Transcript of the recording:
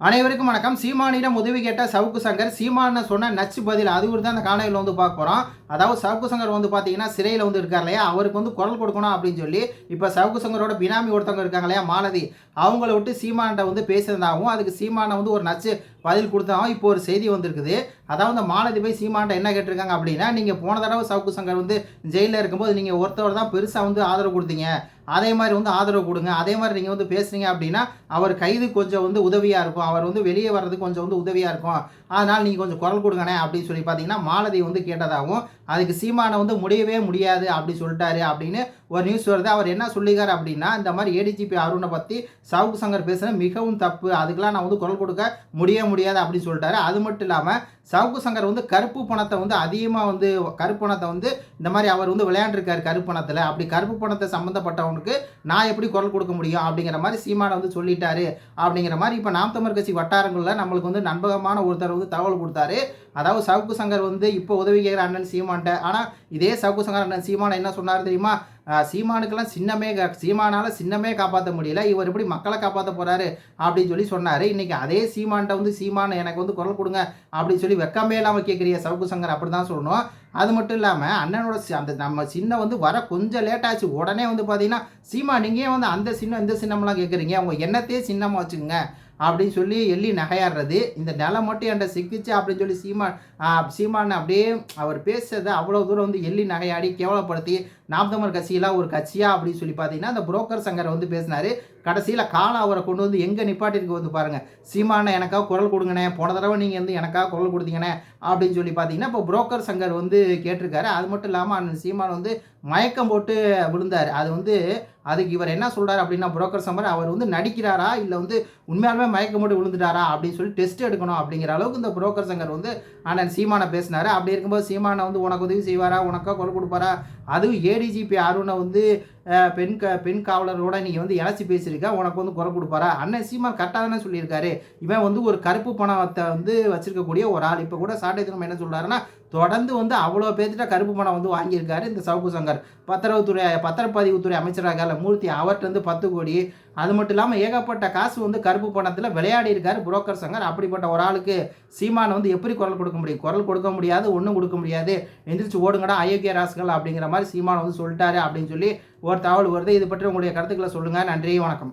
அனைவருக்கும் வணக்கம். சீமானிடம் உதவி கேட்ட சவுக்கு சங்கர் சீமான சொன்ன நச்சு பதில் அது தான் அந்த காணொலியில் வந்து பார்க்க போகிறோம் அதாவது சவுக்கு சங்கர் வந்து பார்த்தீங்கன்னா சிறையில் வந்து இருக்கார் இல்லையா? அவருக்கு வந்து குரல் கொடுக்கணும் அப்படின்னு சொல்லி இப்போ சவுக்கு சங்கரோட பினாமி ஒருத்தவங்க இருக்காங்க இல்லையா? மாலதி. அவங்கள விட்டு சீமான்கிட்ட வந்து பேசுறதாகவும் அதுக்கு சீமானை வந்து ஒரு நச்சு பதில் கொடுத்தாலும் இப்போ ஒரு செய்தி வந்திருக்குது. அதாவது இந்த மாலதி போய் சீமான்ட்ட என்ன கேட்டிருக்காங்க அப்படின்னா நீங்கள் போன தடவை சவுக்கு சங்கர் வந்து ஜெயிலில் இருக்கும்போது நீங்கள் ஒருத்தவர் தான் பெருசாக வந்து ஆதரவு கொடுத்தீங்க. அதே மாதிரி வந்து ஆதரவு கொடுங்க. அதே மாதிரி நீங்கள் வந்து பேசுனீங்க அப்படின்னா அவர் கைது கொஞ்சம் வந்து உதவியாக இருக்கும். அவர் வந்து வெளியே வர்றதுக்கு கொஞ்சம் வந்து உதவியாக இருக்கும். அதனால் நீங்கள் கொஞ்சம் குரல் கொடுங்கண்ணே அப்படின்னு சொல்லி பார்த்தீங்கன்னா மாலதி வந்து கேட்டதாகவும் அதுக்கு சீமானை வந்து முடியவே முடியாது அப்படி சொல்லிட்டாரு அப்படின்னு ஒரு நியூஸ் வருது. அவர் என்ன சொல்லிக்கார் அப்படின்னா இந்த மாதிரி ஏடிஜிபி அருணை பற்றி சவுக்கு சங்கர் பேசுகிற மிகவும் தப்பு. அதுக்கெலாம் நான் வந்து குரல் கொடுக்க முடிய முடியாது முடியாது அப்படின்னு சொல்லிட்டாரு. அது மட்டும் இல்லாமல் சவுக்கு சங்கர் வந்து கருப்பு பணத்தை வந்து அதிகமாக வந்து கருப்பு பணத்தை வந்து இந்த மாதிரி அவர் வந்து விளையாண்டுருக்காரு கருப்பு பணத்தில். அப்படி கருப்பு பணத்தை சம்மந்தப்பட்டவனுக்கு நான் எப்படி குரல் கொடுக்க முடியும் அப்படிங்கிற மாதிரி சீமானை வந்து சொல்லிட்டாரு. அப்படிங்கிற மாதிரி இப்போ நாம் தமிழ் கட்சி வட்டாரங்களில் நம்மளுக்கு வந்து நண்பகமான ஒருத்தர் வந்து தகவல் கொடுத்தாரு. அதாவது சவுக்கு சங்கர் வந்து இப்போ உதவி கேட்குற அண்ணன் சீமான்ட்ட. ஆனால் இதே சவுக்கு சங்கர் அண்ணன் சீமான என்ன சொன்னார் தெரியுமா? சீமானுக்கெல்லாம் சின்னமே சீமானால் சின்னமே காப்பாற்ற முடியல. இவர் எப்படி மக்களை காப்பாற்ற போகிறாரு அப்படின்னு சொல்லி சொன்னார். இன்றைக்கி அதே சீமான்ட்ட வந்து சீமான் எனக்கு வந்து குரல் கொடுங்க அப்படின்னு சொல்லி வெக்கமே இல்லாமல் கேட்குறிய சவுக்கு சங்கர் அப்படி தான் சொல்லணும். அது மட்டும் இல்லாமல் அண்ணனோட அந்த நம்ம சின்ன வந்து வர கொஞ்சம் லேட் ஆச்சு. உடனே வந்து பார்த்தீங்கன்னா சீமா நீங்கள் வந்து அந்த சின்னம் இந்த சின்னம்லாம் கேட்குறீங்க அவங்க என்னத்தையே சின்னமாக வச்சுக்கோங்க. அப்படின்னு சொல்லி எள்ளி நகையாடுறது. இந்த நிலம் மட்டும் என்கிட்ட சிக்கிச்சு அப்படின்னு சொல்லி சீமான் சீமான் அப்படியே அவர் பேசுறதை அவ்வளோ தூரம் வந்து எள்ளி நகையாடி கேவலப்படுத்தி நாம் தமிழ் கட்சியெல்லாம் ஒரு கட்சியா அப்படின்னு சொல்லி பார்த்தீங்கன்னா அந்த புரோக்கர் சங்கரை வந்து பேசினார். கடைசியில் காலம் அவரை கொண்டு வந்து எங்கே நிப்பாட்டிருக்கு வந்து பாருங்கள் சீமான எனக்காக குரல் கொடுங்கண்ணே. போன தடவை நீங்கள் வந்து எனக்காக குரல் கொடுத்தீங்கண்ணே. அப்படின்னு சொல்லி பார்த்தீங்கன்னா இப்போ புரோக்கர் சங்கர் வந்து கேட்டிருக்காரு. அது மட்டும் இல்லாமல் அந்த சீமான் வந்து மயக்கம் போட்டு விழுந்தார். அது வந்து அதுக்கு இவர் என்ன சொல்கிறார் அப்படின்னா புரோக்கர் சம்பர் அவர் வந்து நடிக்கிறாரா இல்லை வந்து உண்மையாலுமே மயக்கம் போட்டு விழுந்துட்டாரா அப்படின்னு சொல்லி டெஸ்ட் எடுக்கணும் அப்படிங்கிற அளவுக்கு இந்த புரோக்கர் சங்கர் வந்து அண்ணன் சீமானை பேசினார். அப்படி இருக்கும்போது சீமானை வந்து உனக்கு உதவி செய்வாரா உனக்கா குரல் கொடுப்பாரா? அதுவும் ஏடிஜிபி அருணை வந்து பெண் க பெண் காவலரோட நீங்கள் வந்து இணைச்சி பேசியிருக்கா உனக்கு வந்து குறை கொடுப்பாரா? அண்ணன் சீமான் கரெக்டாக தானே சொல்லியிருக்காரு. இவன் வந்து ஒரு கருப்பு பணத்தை வந்து வச்சிருக்கக்கூடிய ஒரு ஆள். இப்போ கூட சாட்டை திரும்ப என்ன சொல்கிறாருன்னா தொடர்ந்து வந்து அவ்வளோ பேர்த்திட்ட கருப்பு பணம் வந்து வாங்கியிருக்காரு இந்த சவுக்கு சங்கர். பத்திரவுத்துறை பத்திரப்பதிவுத்துறை அமைச்சராக மூர்த்தி அவர்கிட்ட பத்து கோடி. அது மட்டும் இல்லாமல் ஏகப்பட்ட காசு வந்து கருப்பு பணத்தில் விளையாடி இருக்காரு புரோக்கர் சங்கர். அப்படிப்பட்ட ஒரு ஆளுக்கு சீமானை வந்து எப்படி குரல் கொடுக்க முடியும்? குரல் கொடுக்க முடியாது ஒன்றும் கொடுக்க முடியாது. எந்திரிச்சு ஓடுங்கடா அயோக்கிய ராசுகள் அப்படிங்கிற மாதிரி சீமான் வந்து சொல்லிட்டாரு அப்படின்னு சொல்லி ஒரு தகவல் வருது. இது பற்றி உங்களுடைய கருத்துக்களை சொல்லுங்கள் நன்றி வணக்கம்.